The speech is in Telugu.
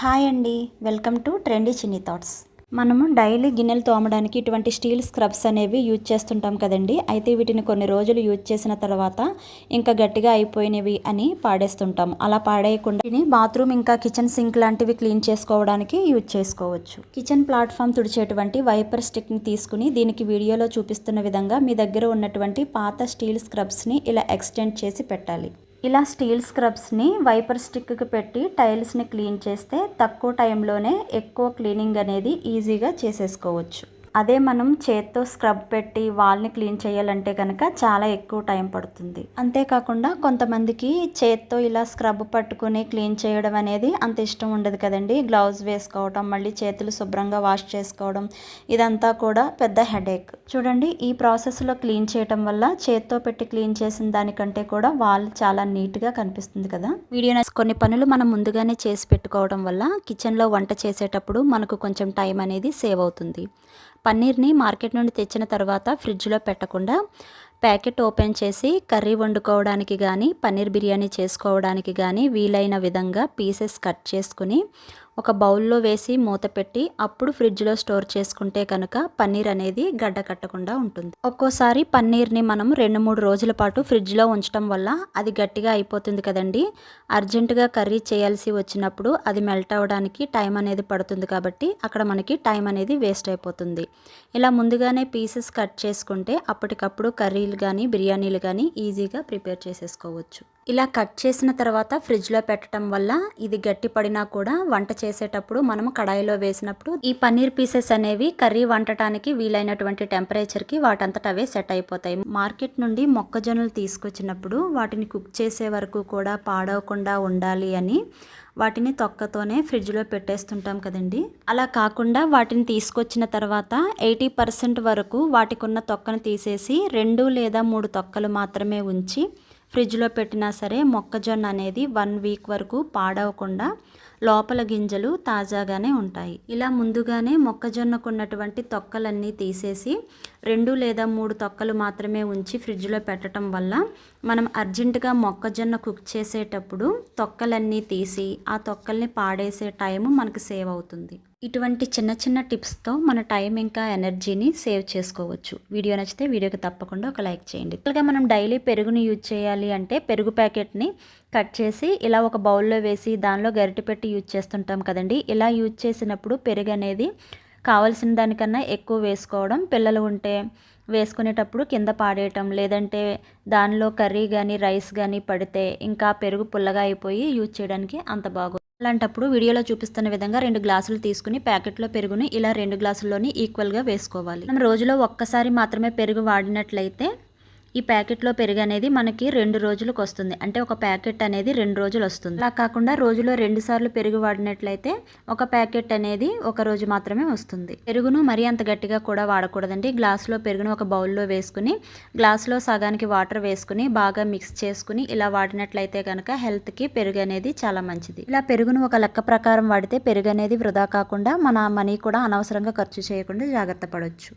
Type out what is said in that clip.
హాయ్ అండి. Welcome to trendy Chinni thoughts. మనము డైలీ గిన్నెలు తోమడానికి ఇటువంటి స్టీల్ స్క్రబ్స్ అనేవి యూజ్ చేస్తుంటాం కదండి. అయితే వీటిని కొన్ని రోజులు యూజ్ చేసిన తర్వాత ఇంకా గట్టిగా అయిపోయినవి అని పాడేస్తుంటాం. అలా పాడేయకుండా వీటిని బాత్రూమ్ ఇంకా కిచెన్ సింక్ లాంటివి క్లీన్ చేసుకోవడానికి యూజ్ చేసుకోవచ్చు. కిచెన్ ప్లాట్ఫామ్ తుడిచేటువంటి వైపర్ స్టిక్ని తీసుకుని దీనికి వీడియోలో చూపిస్తున్న విధంగా మీ దగ్గర ఉన్నటువంటి పాత స్టీల్ స్క్రబ్స్ని ఇలా ఎక్స్టెండ్ చేసి పెట్టాలి. ఇలా స్టీల్ స్క్రబ్స్ని వైపర్ స్టిక్కి పెట్టి టైల్స్ని క్లీన్ చేస్తే తక్కువ టైంలోనే ఎక్కువ క్లీనింగ్ అనేది ఈజీగా చేసేసుకోవచ్చు. అదే మనం చేత్తో స్క్రబ్ పెట్టి వాల్ని క్లీన్ చేయాలంటే కనుక చాలా ఎక్కువ టైం పడుతుంది. అంతేకాకుండా కొంతమందికి చేత్తో ఇలా స్క్రబ్ పట్టుకుని క్లీన్ చేయడం అనేది అంత ఇష్టం ఉండదు కదండి. గ్లౌజ్ వేసుకోవడం మళ్ళీ చేతులు శుభ్రంగా వాష్ చేసుకోవడం ఇదంతా కూడా పెద్ద హెడేక్. చూడండి ఈ ప్రాసెస్లో క్లీన్ చేయటం వల్ల చేత్తో పెట్టి క్లీన్ చేసిన దానికంటే కూడా వాల్ చాలా నీట్గా కనిపిస్తుంది కదా. వీడియో కొన్ని పనులు మనం ముందుగానే చేసి పెట్టుకోవడం వల్ల కిచెన్లో వంట చేసేటప్పుడు మనకు కొంచెం టైం అనేది సేవ్ అవుతుంది. పన్నీర్ని మార్కెట్ నుండి తెచ్చిన తర్వాత ఫ్రిడ్జ్లో పెట్టకుండా ప్యాకెట్ ఓపెన్ చేసి కర్రీ వండుకోవడానికి కానీ పన్నీర్ బిర్యానీ చేసుకోవడానికి కానీ వీలైన విధంగా పీసెస్ కట్ చేసుకుని ఒక బౌల్లో వేసి మూత పెట్టి అప్పుడు ఫ్రిడ్జ్లో స్టోర్ చేసుకుంటే కనుక పన్నీర్ అనేది గడ్డ కట్టకుండా ఉంటుంది. ఒక్కోసారి పన్నీర్ని మనం రెండు మూడు రోజుల పాటు ఫ్రిడ్జ్లో ఉంచడం వల్ల అది గట్టిగా అయిపోతుంది కదండి. అర్జెంటుగా కర్రీ చేయాల్సి వచ్చినప్పుడు అది మెల్ట్ అవ్వడానికి టైం అనేది పడుతుంది కాబట్టి అక్కడ మనకి టైం అనేది వేస్ట్ అయిపోతుంది. ఇలా ముందుగానే పీసెస్ కట్ చేసుకుంటే అప్పటికప్పుడు కర్రీ కర్రీలు కానీ బిర్యానీలు కానీ ఈజీగా ప్రిపేర్ చేసేసుకోవచ్చు. ఇలా కట్ చేసిన తర్వాత ఫ్రిడ్జ్లో పెట్టడం వల్ల ఇది గట్టిపడినా కూడా వంట చేసేటప్పుడు మనము కడాయిలో వేసినప్పుడు ఈ పన్నీర్ పీసెస్ అనేవి కర్రీ వండటానికి వీలైనటువంటి టెంపరేచర్కి వాటంతట అవే సెట్ అయిపోతాయి. మార్కెట్ నుండి మొక్కజొన్నలు తీసుకొచ్చినప్పుడు వాటిని కుక్ చేసే వరకు కూడా పాడవకుండా ఉండాలి అని వాటిని తొక్కతోనే ఫ్రిడ్జ్లో పెట్టేస్తుంటాం కదండి. అలా కాకుండా వాటిని తీసుకొచ్చిన తర్వాత ఎయిటీ పర్సెంట్ వరకు వాటికి ఉన్న తొక్కను తీసేసి రెండు లేదా మూడు తొక్కలు మాత్రమే ఉంచి ఫ్రిడ్జ్లో పెట్టినా సరే మొక్కజొన్న అనేది వన్ వీక్ వరకు పాడవకుండా లోపల గింజలు తాజాగానే ఉంటాయి. ఇలా ముందుగానే మొక్కజొన్నకు ఉన్నటువంటి తొక్కలన్నీ తీసేసి రెండు లేదా మూడు తొక్కలు మాత్రమే ఉంచి ఫ్రిడ్జ్లో పెట్టడం వల్ల మనం అర్జెంటుగా మొక్కజొన్న కుక్ చేసేటప్పుడు తొక్కలన్నీ తీసి ఆ తొక్కల్ని పాడేసే టైం మనకు సేవ్ అవుతుంది. ఇటువంటి చిన్న చిన్న టిప్స్తో మన టైం ఇంకా ఎనర్జీని సేవ్ చేసుకోవచ్చు. వీడియో నచ్చితే వీడియోకి తప్పకుండా ఒక లైక్ చేయండి. ఇలాగా మనం డైలీ పెరుగుని యూజ్ చేయాలి అంటే పెరుగు ప్యాకెట్ని కట్ చేసి ఇలా ఒక బౌల్లో వేసి దానిలో గరిటె పెట్టి యూజ్ చేస్తుంటాం కదండి. ఇలా యూజ్ చేసినప్పుడు పెరుగు అనేది కావాల్సిన దానికన్నా ఎక్కువ వేసుకోవడం పిల్లలు ఉంటే వేసుకునేటప్పుడు కింద పాడేయటం లేదంటే దానిలో కర్రీ కానీ రైస్ కానీ పడితే ఇంకా పెరుగు పుల్లగా అయిపోయి యూజ్ చేయడానికి అంత బాగు అలాంటప్పుడు వీడియోలో చూపిస్తున్న విధంగా రెండు గ్లాసులు తీసుకుని ప్యాకెట్లో పెరుగుని ఇలా రెండు గ్లాసుల్లోని ఈక్వల్గా వేసుకోవాలి. మనం రోజులో ఒక్కసారి మాత్రమే పెరుగు వాడినట్లయితే ఈ ప్యాకెట్లో పెరుగు అనేది మనకి రెండు రోజులకు వస్తుంది అంటే ఒక ప్యాకెట్ అనేది రెండు రోజులు వస్తుంది అలా కాకుండా రోజులో రెండు సార్లు పెరుగు వాడినట్లయితే ఒక ప్యాకెట్ అనేది ఒక రోజు మాత్రమే వస్తుంది. పెరుగును మరీ అంత గట్టిగా కూడా వాడకూడదండి. గ్లాస్లో పెరుగును ఒక బౌల్లో వేసుకుని గ్లాస్లో సగానికి వాటర్ వేసుకుని బాగా మిక్స్ చేసుకుని ఇలా వాడినట్లయితే కనుక హెల్త్కి పెరుగు అనేది చాలా మంచిది. ఇలా పెరుగును ఒక లెక్క ప్రకారం వాడితే పెరుగు అనేది వృధా కాకుండా మన మనీ కూడా అనవసరంగా ఖర్చు చేయకుండా జాగ్రత్త పడవచ్చు